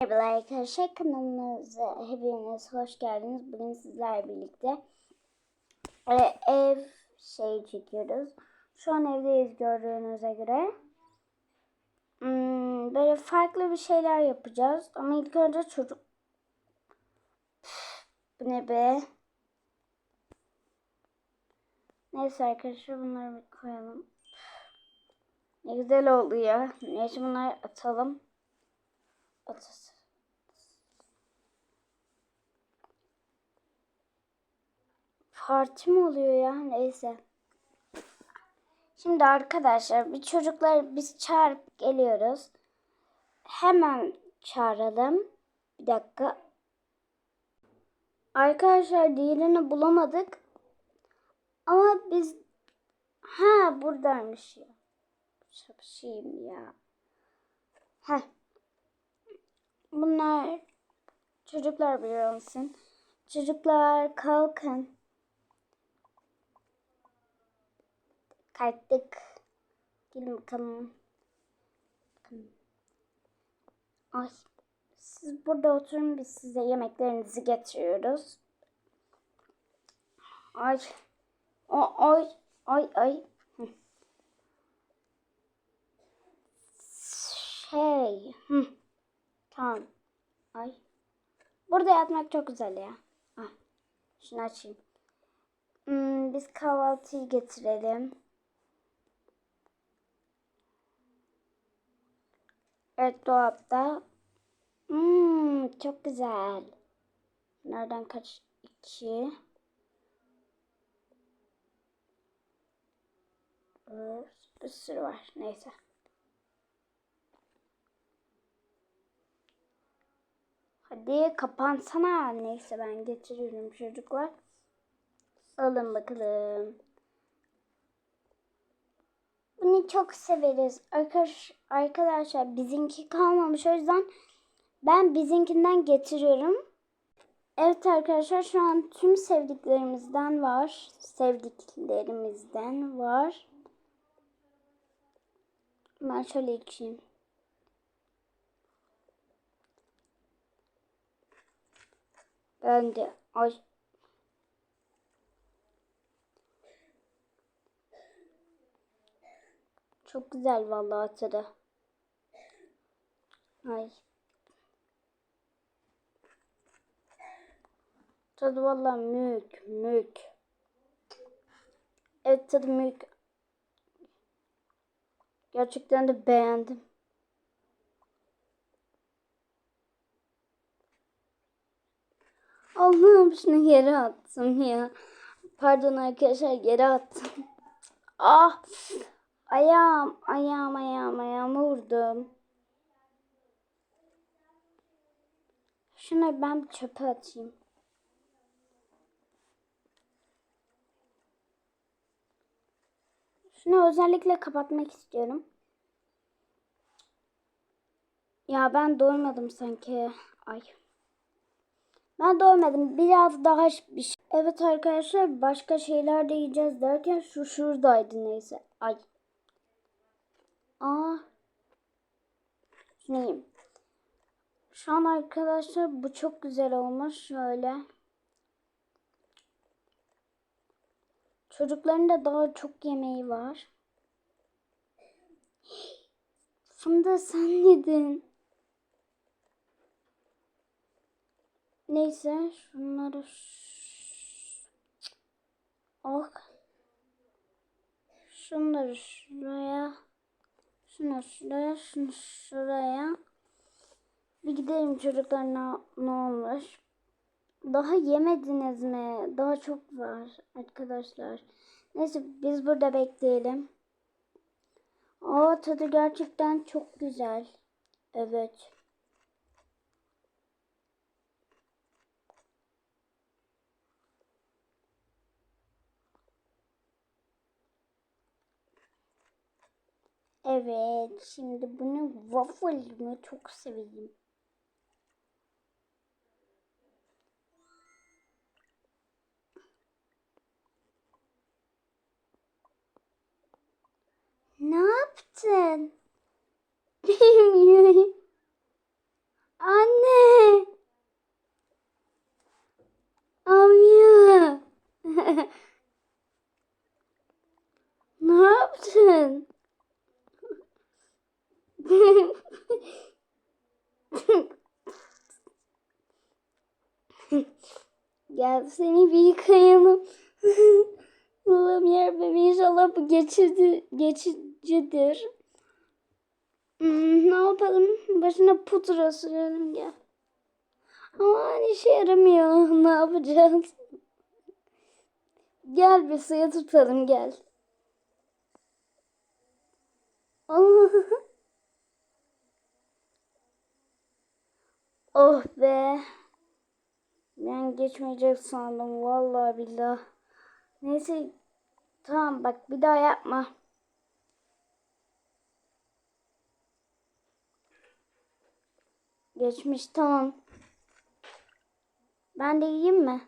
Merhaba arkadaşlar kanalımıza hepiniz hoş geldiniz. Bugün sizlerle birlikte e, ev şey çekiyoruz. Şu an evdeyiz gördüğünüze göre. Hmm, böyle farklı bir şeyler yapacağız. Ama ilk önce çocuk... Bu ne be? Neyse arkadaşlar bunları bir koyalım. Ne güzel oldu ya. Neyse bunları atalım. Atasın. Parti mi oluyor ya? Neyse. Şimdi arkadaşlar bir çocuklar biz çağırıp geliyoruz. Hemen çağıralım. Bir dakika. Arkadaşlar diğerini bulamadık. Ama biz ha buradaymış ya. Şapşıyım ya. Heh. Bunlar çocuklar biliyor musun? Çocuklar kalkın. Kalktık. Gelin bakalım. Bakın. Ay. Siz burada oturun biz size yemeklerinizi getiriyoruz. Ay. O, ay. Ay ay. Hı. Şey. Hı. Tamam. Ay. Burada yatmak çok güzel ya. Ah. Şunu açayım. Hmm, biz kahvaltıyı getirelim. Evet dolapta. Hmm, çok güzel. Nereden kaç? İki. Bir sürü var. Neyse. Hadi kapansana. Neyse ben getiriyorum çocuklar. Alın bakalım. Bunu çok severiz. Arkadaş, arkadaşlar bizinki kalmamış. O yüzden ben bizinkinden getiriyorum. Evet arkadaşlar şu an tüm sevdiklerimizden var. Sevdiklerimizden var. Ben şöyle içeyim. Ben de ay Çok güzel vallahi tadı. Ay. Tadı vallahi mük mük. Evet tadı mük. Gerçekten de beğendim. Allah'ım şunu yere attım ya. Pardon arkadaşlar yere attım. Ah! Ayağım, ayağım, ayağım, ayağımı vurdum. Şunu ben çöpe atayım. Şunu özellikle kapatmak istiyorum. Ya ben doymadım sanki. Ay. Ben doymadım. Biraz daha bir şey. Evet arkadaşlar başka şeyler de yiyeceğiz derken şu şuradaydı neyse. Ay. Aa. Şunu yiyeyim. Şu an arkadaşlar bu çok güzel olmuş. Şöyle. Çocukların da daha çok yemeği var. Funda sen yedin. Neyse şunları Oh. Şunları şuraya. Şunu şuraya, şunu şuraya. Bir gidelim çocuklar ne, ne olmuş. Daha yemediniz mi? Daha çok var arkadaşlar. Neyse biz burada bekleyelim. Aa tadı gerçekten çok güzel. Evet. Evet şimdi bunu waffle mı çok seveyim. Ne yaptın? Bilmiyorum. Anne. Amya. ne yaptın? Gel seni bir yıkayalım. Allah'ım yarabbim inşallah bu geçici, geçicidir. Hmm, ne yapalım? Başına pudra sürelim gel. Ama işe yaramıyor. Ne yapacağız? Gel bir suya tutalım gel. Oh be. Ben geçmeyecek sandım vallahi billah. Neyse tamam bak bir daha yapma. Geçmiş tamam. Ben de yiyeyim mi?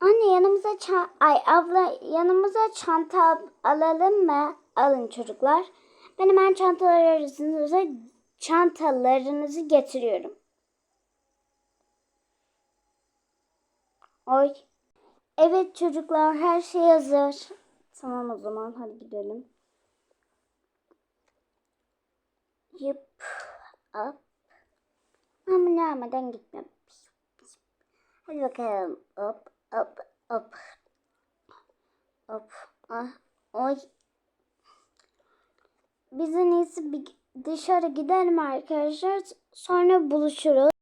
Anne yanımıza ça- ay abla yanımıza çanta alalım mı? Alın çocuklar. Ben hemen çantalarınızı çantalarınızı getiriyorum. Oy. Evet çocuklar her şey hazır. Tamam o zaman hadi gidelim. Yıp. Up. Ama nereden gitmem. Hadi bakalım. Hop hop hop. Hop. Ah. Oy. Biz en iyisi bir dışarı gidelim arkadaşlar. Sonra buluşuruz.